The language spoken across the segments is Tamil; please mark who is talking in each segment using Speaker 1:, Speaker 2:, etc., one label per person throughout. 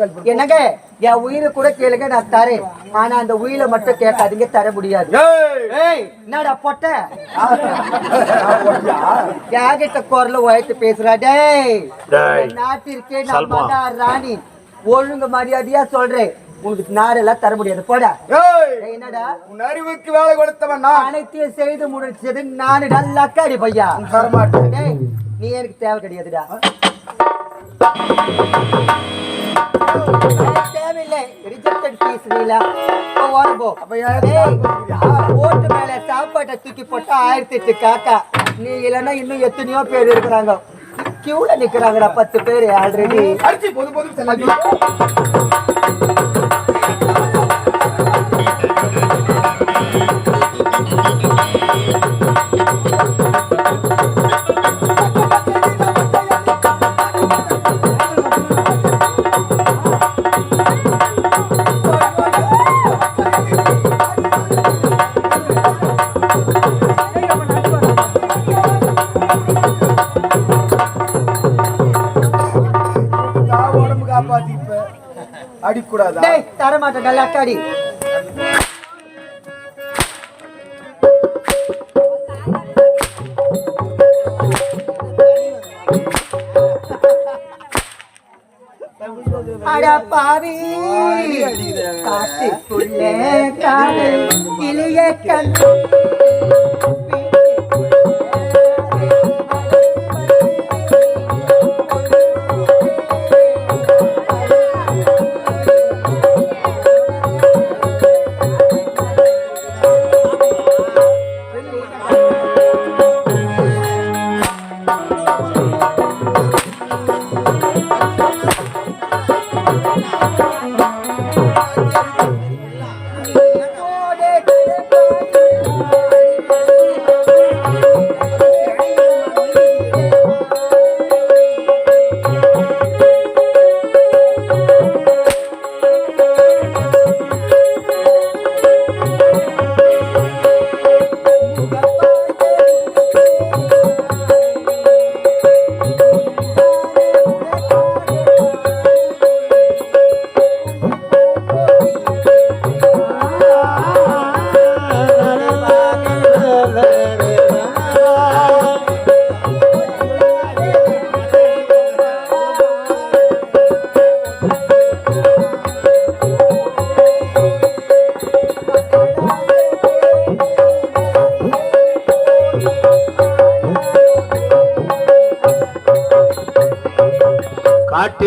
Speaker 1: கல்பி
Speaker 2: என்னங்க? என் உயிரை கூட கேளுங்க நான் தரேன். ஆனா அந்த உயிரை மட்டும் கேட்காதீங்க தர முடியாது. என்னடா பொட்ட? கேகட்ட குரல உயர்த்து பேசுறா? டேய் நாட்டிற்கே தான் ராணி. ஒழுங்கு மரியாதையா சொல்றேன். உங்களுக்கு நாரெல்லாம் தர முடியாது. போடா. என்னடா?
Speaker 1: உன் அறிவுக்கு வேலை கொடுத்தவன் நான்.
Speaker 2: அனைத்தையும் செய்து முடிச்சது நானு. நல்லா அக்காடி பையா.
Speaker 1: தரமாட்டேன்.
Speaker 2: நீ எனக்கு தேவை கிடையாதுடா. தேவையில்லை. ரிஜெக்டட் பீஸ் நீலா போ ஓட்டு மேல சாப்பாட்டை தூக்கி போட்டா ஆயிரத்தி எட்டு காக்கா. நீ இல்லைன்னா இன்னும் எத்தனையோ பேர் இருக்கிறாங்க. கியூல நிக்கிறாங்கடா பத்து பேர் ஆல்ரெடி
Speaker 1: அடிச்சு பொது பொது அடிக்கூடாதா
Speaker 2: டேய் தர மாட்டேன் நல்லா அக்காடி. அட பாவி காட்டுக்குள்ளே கண்டு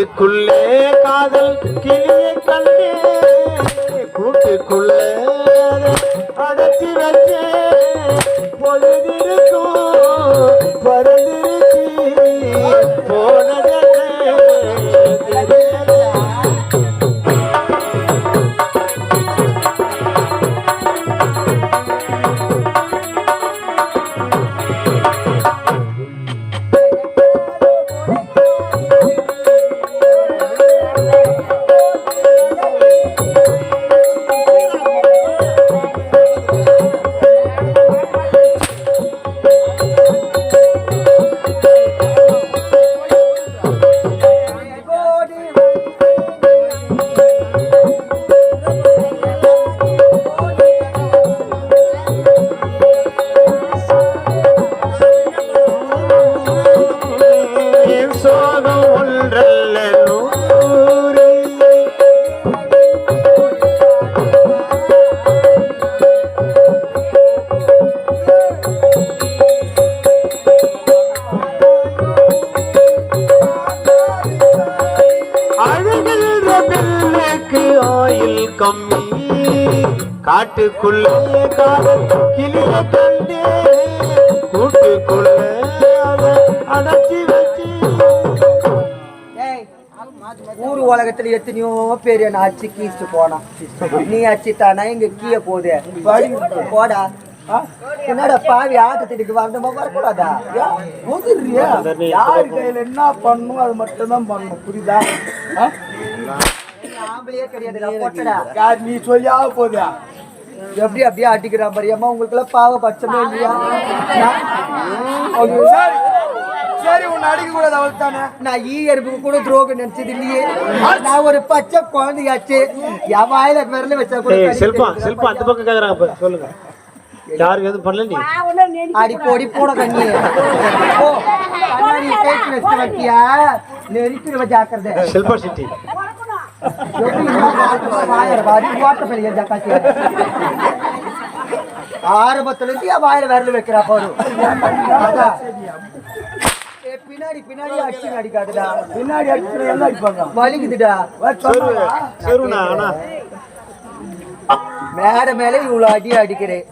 Speaker 3: காட்டுக்குள்ளே காட்டுக்குள்ளே காதல் கிளிய கண்டே கூட்டுக்குள்ளே அடைச்சி வச்சு
Speaker 2: ஊர் உலகத்துல எத்தனையோ பேர் என்ன அச்சு கீச்சு போனான் நீ அச்சுட்டானா இங்க கீழ போகுது? போடா? என்னடா பாவி ஆட்டத்துக்கு வரணுமா வரக்கூடாதா?
Speaker 1: ஊதுறியா யாரு கையில என்ன பண்ணும் அது மட்டும் தான் பண்ணணும். புரியுதா?
Speaker 2: ஆம்பளையே
Speaker 1: யார் நீ சொல்லியா போதியா
Speaker 2: எப்படி அப்படியே அடிக்கிறான் பாரியம்மா உங்களுக்கு எல்லாம் பாவ பட்சமே இல்லையா?
Speaker 1: சரி. உன்னை அடிக்க கூடாது அவள் தானே
Speaker 2: நான் ஈ எறும்புக்கு கூட துரோகம் நினைச்சது இல்லையே. நான் ஒரு பச்சை குழந்தையாச்சு. என் வாயில விரல வச்சா கூட
Speaker 3: ஏய்
Speaker 2: கடிக்க
Speaker 3: செல்பா
Speaker 2: தெரியாது.
Speaker 3: செல்பா அந்த பக்கம் கேக்குறாங்க இப்ப சொல்லுங்க. யாருக்கு எதுவும் பண்ணல நீ?
Speaker 2: அடி போடி போட கண்ணி ஓ கண்ணாடி கைக்கு வச்சு வச்சியா நெருக்கிடுவ ஜாக்கிரதை
Speaker 3: செல்பா சிட்டி.
Speaker 2: எப்படி வாயில ஆரம்பத்துல இருந்து வாயில வைக்கிறா பாரு பின்னாடி பின்னாடி அடிச்சு அடிக்காதுடா
Speaker 1: பின்னாடி அடிச்சு அடிப்பாங்க
Speaker 2: வலிக்குதுடா
Speaker 3: செரு.
Speaker 2: மேட மேல இவ்வளவு அடி அடிக்கிறேன்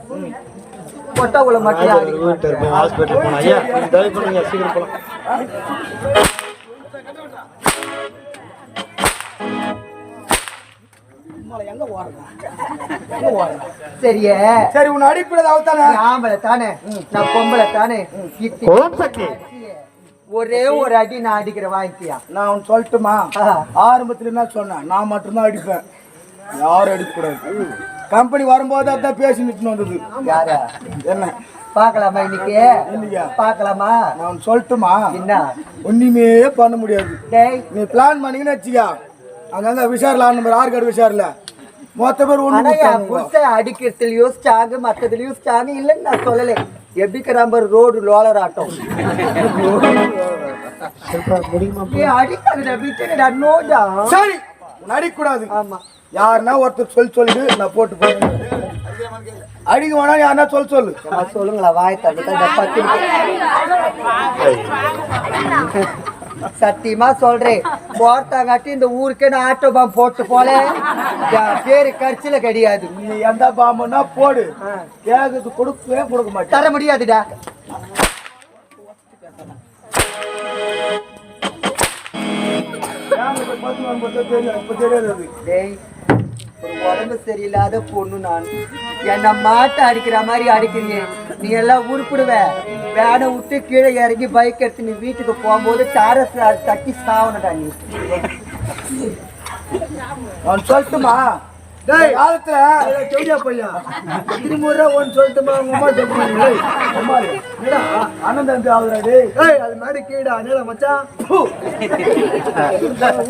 Speaker 2: கொட்டை உள்ள மட்டும்
Speaker 3: ஹாஸ்பிட்டல் போனா ஐயா சீக்கிரம் போலாம்
Speaker 2: சரியே.
Speaker 1: சரி உன்னை அடிக்கூடாது அவள் தானே?
Speaker 2: ஆம்பளை தானே? நான் பொம்பளை தானே? ஒரே ஒரு அடி நான் அடிக்கிறேன் வாங்கிக்கியா
Speaker 1: நான் உன் சொல்லட்டுமா. ஆரம்பத்துல என்ன சொன்னேன்? நான் மட்டும்தான் அடிப்பேன். யாரும் அடிக்கக்கூடாது. கம்பெனி வரும்போது அதான் பேசி நிட்டுன்னு வந்தது.
Speaker 2: யார?
Speaker 1: என்ன?
Speaker 2: பாக்கலாமா இன்னைக்கு?
Speaker 1: இல்லையா
Speaker 2: பாக்கலாமா
Speaker 1: நான் உன் சொல்லட்டுமா?
Speaker 2: என்ன?
Speaker 1: ஒண்ணுமே பண்ண முடியாது.
Speaker 2: டேய்.
Speaker 1: நீ பிளான் பண்ணீங்கன்னு வச்சுக்கா. அங்கங்க விசாரில ஆறு நம்பர் ஆறு கார்டு விசாரில. மொத்த பேர் ஒண்ணு
Speaker 2: என் புருஷன் அடிக்கிறதுலயும் ஸ்ட்ராங் மத்ததுலயும் ஸ்ட்ராங் இல்லைன்னு நான் சொல்லலை. எப்படி கிராம்பர் ரோடு லோலர் ஆட்டம்
Speaker 1: சரி அடிக்கக்கூடாது
Speaker 2: ஆமா.
Speaker 1: யாருன்னா ஒருத்தர் சொல்லி சொல்லிட்டு நான் போட்டு போறேன். அடிக்க வேணா யாருன்னா சொல்ல. சொல்லு
Speaker 2: சொல்லுங்களா வாய் பத்து சத்தியமா சொல்றேன் போர்த்தாங்காட்டி இந்த ஊருக்கே நான் ஆட்டோ பாம் போட்டு போல பேரு கட்சியில கிடையாது
Speaker 1: நீ எந்த பாம்புன்னா போடு கேக்குறது கொடுக்கவே கொடுக்க மாட்டேன்
Speaker 2: தர முடியாதுடா
Speaker 1: தெரியாது
Speaker 2: டேய் ஒரு உடம்பு சரியில்லாத பொண்ணு நான். என்ன மாட்டை அடிக்கிற மாதிரி அடிக்கிறீங்க. நீ எல்லாம் உருப்பிடுவ. வேனை விட்டு கீழே இறங்கி பைக் எடுத்து நீ வீட்டுக்கு போகும்போது டாரஸ் தட்டி சாவனடா நீ.
Speaker 1: நான் சொல்லட்டுமா? டேய் காலத்துல செவிடியா பையன் திருமுறை ஒன்று சொல்லட்டுமா உங்க அம்மா சொல்லுமா அம்மா என்னடா அண்ணன் தம்பி ஆகுறா டேய். ஏய் அது மாதிரி கீடா என்னடா மச்சான்? ஃபு.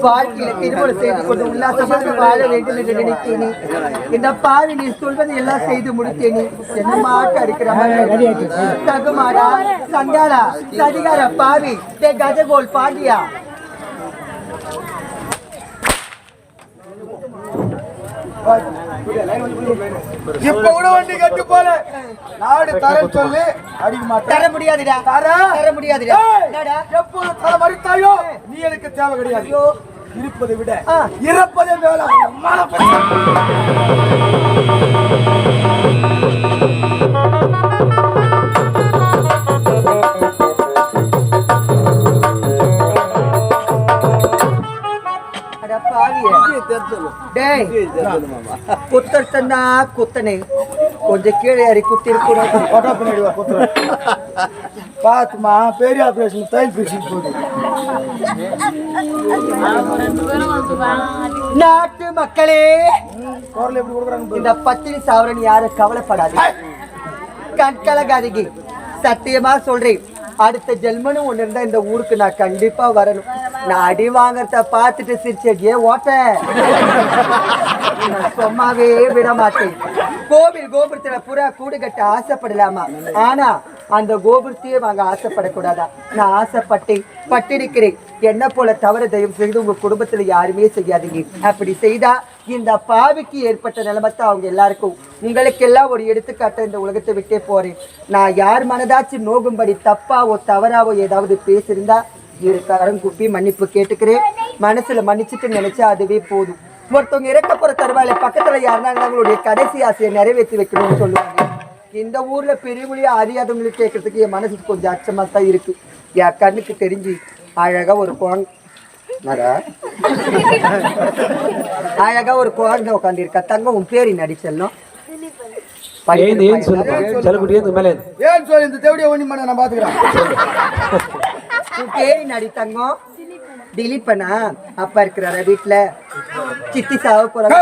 Speaker 2: வாழ்க்கையில திருமணம் செய்து கொண்டு உல்லாசமாக வாழ வேண்டும் என்று நினைத்தேனே. இந்த பாவி நீ சொல்வது எல்லாம் செய்து முடித்தேனே. என்ன மாட்டு அடிக்கிற மாதிரி? தகுமாடா சண்டாளா சதிகார பாவி டே கஜகோல் பாண்டியா?
Speaker 1: இப்ப கூட வண்டி கட்டு போல. நாடு தரேன்னு சொல்லி அடிக்க மாட்டேன்.
Speaker 2: தர முடியாதுடா.
Speaker 1: தர.
Speaker 2: தர முடியாதுடா?
Speaker 1: எப்போது தர மறுத்தாயோ நீ எனக்கு தேவை கிடையாது. இருப்பதை விட. இறப்பதே மேல
Speaker 2: டேய் குத்தர் தந்தா குத்தனே கொஞ்சம் கீழே ஏறி குத்தி இருக்கக்கூடாது
Speaker 1: கொட்டா குத்துறேன். பெரிய ஆபரேஷன் தையல் போகுது.
Speaker 2: நாட்டு மக்களே
Speaker 1: குரல் எப்படி கொடுக்குறாங்க பாரு.
Speaker 2: இந்த பத்தினி சாவரன் யாரும் கவலைப்படாது. கண்கலகாதீங்க சத்தியமா சொல்றேன். அடுத்த ஜென்மனும் ஒண்ணு இருந்தா இந்த ஊருக்கு நான் கண்டிப்பா வரணும். நான் அடி வாங்குறத பார்த்துட்டு சிரிச்சடியே ஓட்ட நான் சும்மாவே விட மாட்டேன் கோவில் கோபுரத்துல புறா கூடு கட்ட ஆசைப்படலாமா? ஆனா அந்த கோபுரத்தையே வாங்க ஆசைப்படக்கூடாதா? நான் ஆசைப்பட்டேன் பட்டிருக்கிறேன். என்ன போல தவறு தயவு செய்து உங்க குடும்பத்துல யாருமே செய்யாதீங்க. அப்படி செய்தா இந்த பாவிக்கு ஏற்பட்ட நிலைமத்தை அவங்க எல்லாருக்கும். உங்களுக்கெல்லாம் ஒரு எடுத்துக்காட்ட இந்த உலகத்தை விட்டே போறேன். நான் யார் மனதாச்சும் நோகும்படி தப்பாவோ தவறாவோ ஏதாவது பேசியிருந்தா இரு கரம் குப்பி மன்னிப்பு கேட்டுக்கிறேன். மனசுல மன்னிச்சுட்டு நினைச்சா அதுவே போதும். ஒருத்தவங்க இறக்க போற தருவாயில பக்கத்துல யாருன்னா அவங்களுடைய கடைசி ஆசையை நிறைவேற்றி வைக்கணும்னு சொல்லுவாங்க. இந்த ஊர்ல பெரியவங்களையும் அறியாதவங்களுக்கு கேட்கறதுக்கு என் மனசுக்கு கொஞ்சம் அச்சமா தான் இருக்கு. என் கண்ணுக்கு தெரிஞ்சு அழகா ஒரு குழந்தை? அழகா ஒரு குழந்தை உட்காந்து இருக்கா தங்கம் உன் பேரு நடிச்சல்லும்
Speaker 3: ஏன் மேலே ஏந்து.
Speaker 1: ஏன் சொல்லி இந்த தேவடியை ஒண்ணி பண்ண நான் பாத்துக்கிறேன்.
Speaker 2: உன் பேரு தங்கம்? delete பண்ணா அப்பா இருக்கிறாரா வீட்டுல சித்தி சாவ போறாங்க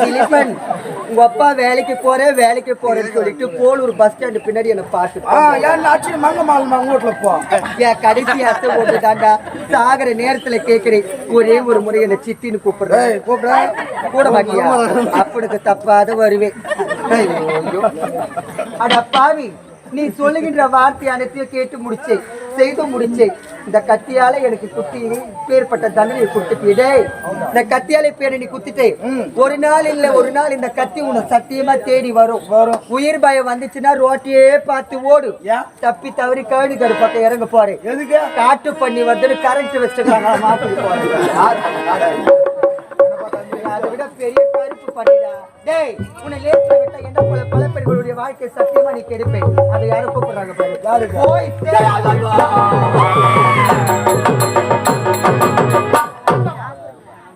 Speaker 2: திலீபன் உங்க அப்பா வேலைக்கு போறேன் வேலைக்கு போறேன்னு சொல்லிட்டு போலூர் பஸ் ஸ்டாண்டு பின்னாடி என்ன பார்த்து
Speaker 1: ஆ, ஏன் ஆச்சு? மங்க மாலுமா உங்க வீட்டுல போ.
Speaker 2: என் கடைசி அத்தை ஓட்டு தாண்டா சாகிற நேரத்துல கேக்குறேன். ஒரே ஒரு முறை என்ன சித்தின்னு கூப்பிடுறேன்.
Speaker 1: ஏய் கூப்பிட.
Speaker 2: கூட மாட்டியா அப்பனுக்கு தப்பாத வருவேன். அட பாவி நீ சொல்லுகின்ற வார்த்தை அனைத்தையும் கேட்டு முடிச்சேன் செய்து முடிச்சேன் இந்த கத்தியால எனக்கு குத்தி பேர்பட்ட தண்டனை கொடுத்துட்டே இந்த கத்தியால பேரை நீ குத்திட்டே ஒரு நாள் இல்ல ஒரு நாள் இந்த கத்தி உன்னை சத்தியமா தேடி வரும்.
Speaker 1: வரும்.
Speaker 2: உயிர் பயம் வந்துச்சுன்னா ரோட்டையே பார்த்து ஓடு? தப்பி தவறி கழுனி கரு பக்கம் இறங்க போறேன். காட்டு பண்ணி வந்து கரண்ட் வச்சுருக்காங்க மாத்திட்டு போறேன். அதை விட பெரிய கருப்பு பண்ணிடா டேய் உன்னை லேட்ல விட்டா என்ன போல பல பெண்களுடைய வாழ்க்கை சத்தியமா நீ கெடுப்பேன் அதை யாரும் கூப்பிடுறாங்க பாரு
Speaker 1: யாருக்கு?
Speaker 2: போய்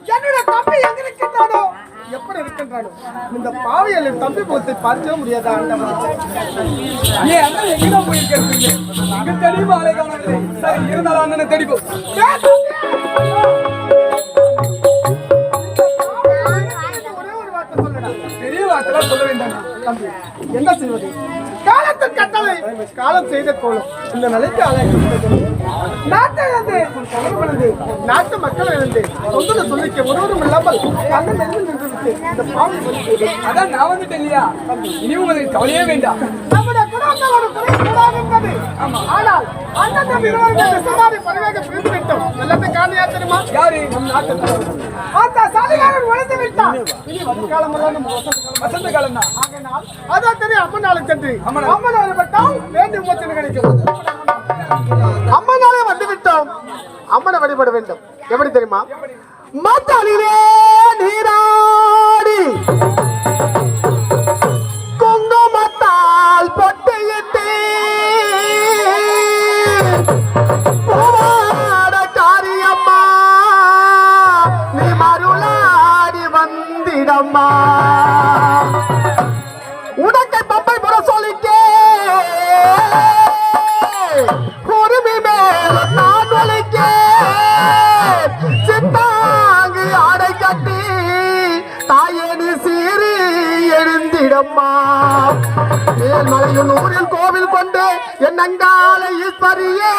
Speaker 4: என்னோட தம்பி எங்க இருக்கின்றானோ எப்படி இருக்கின்றானோ இந்த பாவியல் தம்பி முகத்தை பார்க்கவே முடியாத ஆண்டவா
Speaker 5: ஏ அண்ணன் எங்கதான் போயிருக்கீங்க? இங்க தெரியுமா அலை காணவில்லை சரி இருந்தாலும் அண்ணனை தெரியும்
Speaker 4: தம்பி என்ன செய்வது? காலத்தின் கட்டளை. காலம் செய்த கோலம். இந்த நிலைக்கு ஆளாக்கி நாட்டை இழந்து இழந்து நாட்டு மக்கள் இழந்து சொந்த சொல்லிக்க ஒருவரும் இல்லாமல் கண்ணன் நெருங்கி நின்றுவிட்டு இந்த
Speaker 5: அதான் நான் வந்துட்டேன் இல்லையா? இனி உங்களுக்கு கவலையே வேண்டாம்.
Speaker 4: நம்முடைய குடும்பங்களோட குறை கூடாது என்பது. ஆனால் அந்த தம்பிகளோட விசதாரி பரிவாக பிரிந்து விட்டோம் எல்லாத்தையும் காணியா தெரியுமா
Speaker 5: யாரு நம் நாட்டு தலைவர்.
Speaker 4: அந்த சாதிகாரன் விட்டான். வசந்த காலம்
Speaker 5: வசந்த காலம் தான்
Speaker 4: ஆகையினால் அதான் தெரியும் அம்மன் நாளை சென்று
Speaker 5: அம்மன்
Speaker 4: அம்மன் நாளை விட்டால் வேண்டும் மோச்சனை கிடைக்கும். அம்மன் நாளே வந்து விட்டோம் அம்மனை வழிபட வேண்டும். எப்படி தெரியுமா? மத்தாளிலே என்னங்கால ஈஸ்வரியே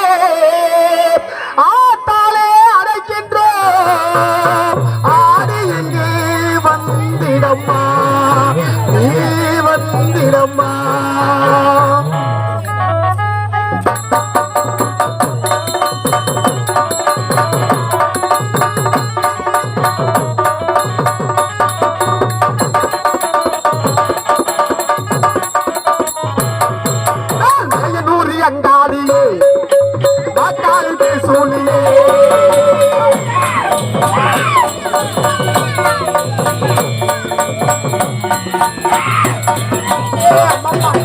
Speaker 4: வாக்காளி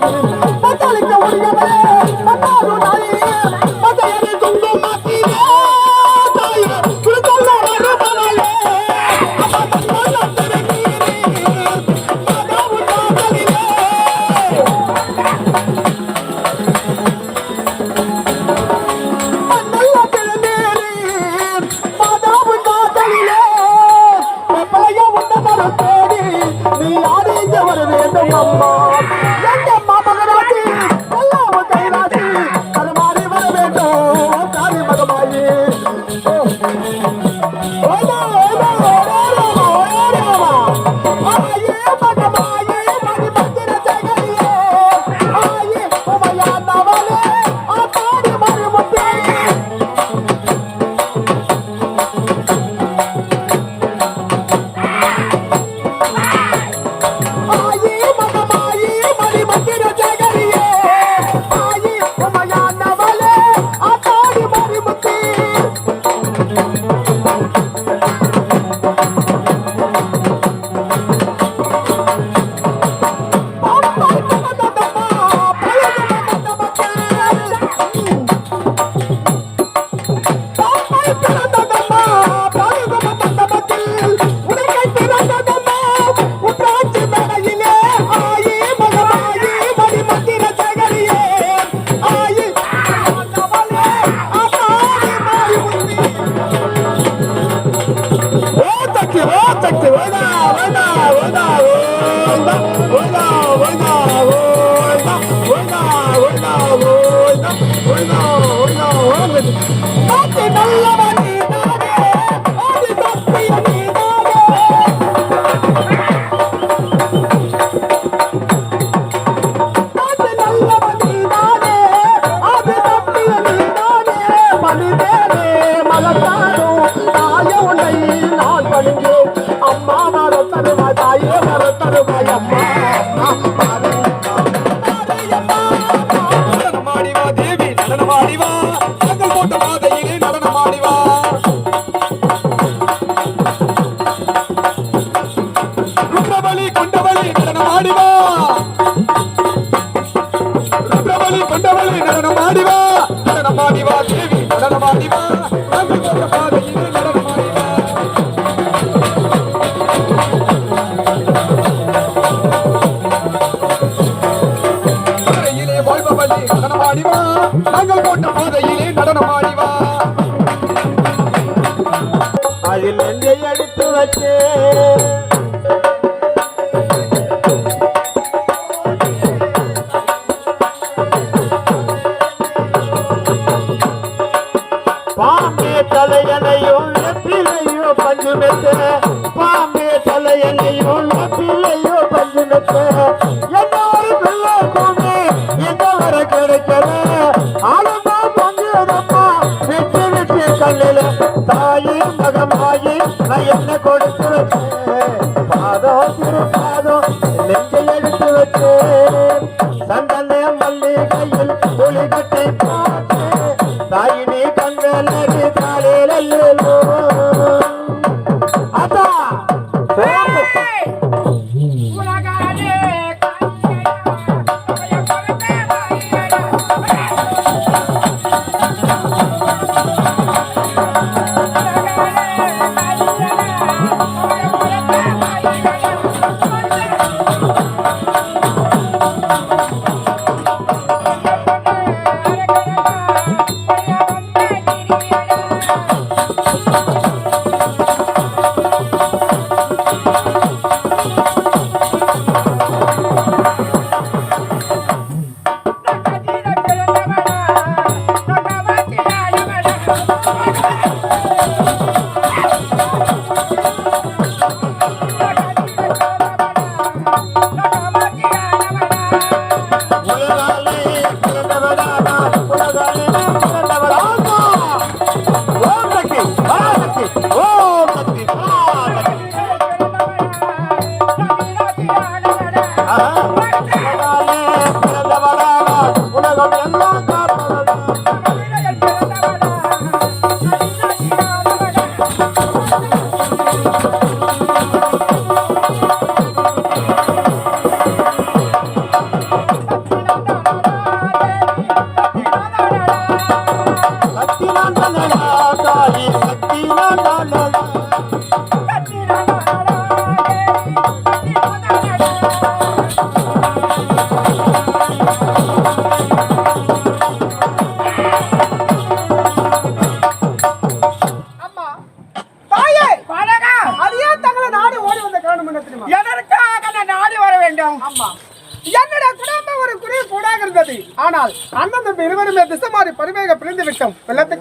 Speaker 3: Thank you. Para, para. போட்ட பாதையில்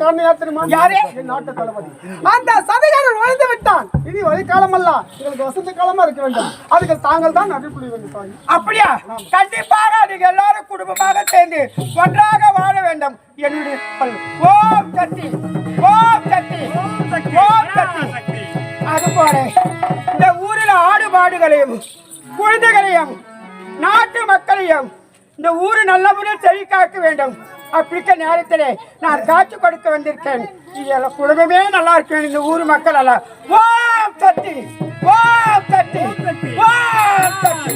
Speaker 6: காரணம் தெரியுமா யாரே நாட்டு அந்த சதைகாரன் வாழ்ந்து விட்டான். இனி வழி எங்களுக்கு வசந்த காலமா இருக்க வேண்டும். அதுக்கு தாங்கள் தான் நடுப்புள்ளி
Speaker 5: அப்படியா? கண்டிப்பாக நீங்க எல்லாரும் குடும்பமாக சேர்ந்து ஒன்றாக வாழ வேண்டும். என்னுடைய ஓம் சக்தி. ஓம் சக்தி. ஓம் இந்த ஊரில் ஆடுபாடுகளையும் குழந்தைகளையும் நாட்டு மக்களையும் இந்த ஊரு நல்லபடியாக முறையில் செழிக்காக்க வேண்டும். அப்படிக்க நேரத்திலே நான் காட்சி கொடுக்க வந்திருக்கேன். இதெல்லாம் குடும்பமே நல்லா இருக்கேன். இந்த ஊர் மக்கள் எல்லாம். ஓம் தட்டி ஓம் தட்டி ஓம் தட்டி.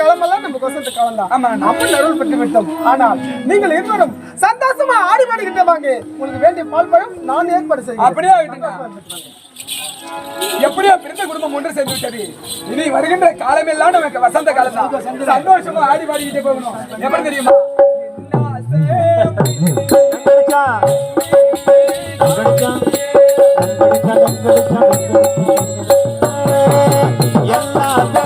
Speaker 6: காலமெல்லாம் நம்ம வசந்த காலம் தான் அம்மன் அருள் பெற்று விட்டோம். ஆனால் நீங்கள் இருவரும் சந்தோஷமா ஆடி பாடிக்கிட்டே வாங்க. உங்களுக்கு வேண்டிய பால் பழம் நான் ஏற்பாடு செய்கிறேன்.
Speaker 7: அப்படியே. எப்படியோ பிறந்த குடும்பம் ஒன்று சேர்ந்து விட்டது. இனி வருகின்ற காலமெல்லாம் நமக்கு வசந்த காலம் தான் சந்தோஷமா. ஆடி பாடிக்கிட்டே போகணும். எப்படி தெரியுமா?
Speaker 3: பையங்க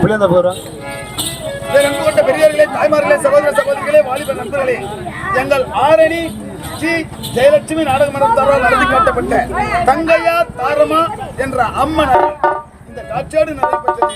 Speaker 8: பிள்ளைந்த போகிறோம்
Speaker 1: அன்பு கொண்ட பெரியவர்களே தாய்மார்களே சகோதர சகோதரிகளே வாலிப நண்பர்களே எங்கள் ஆரணி ஸ்ரீ ஜெயலட்சுமி நாடக மன்றத்தாரால் நடத்தி காட்டப்பட்ட தங்கையா தாரமா என்ற அம்மன் இந்த காட்சியோடு நடைபெற்றது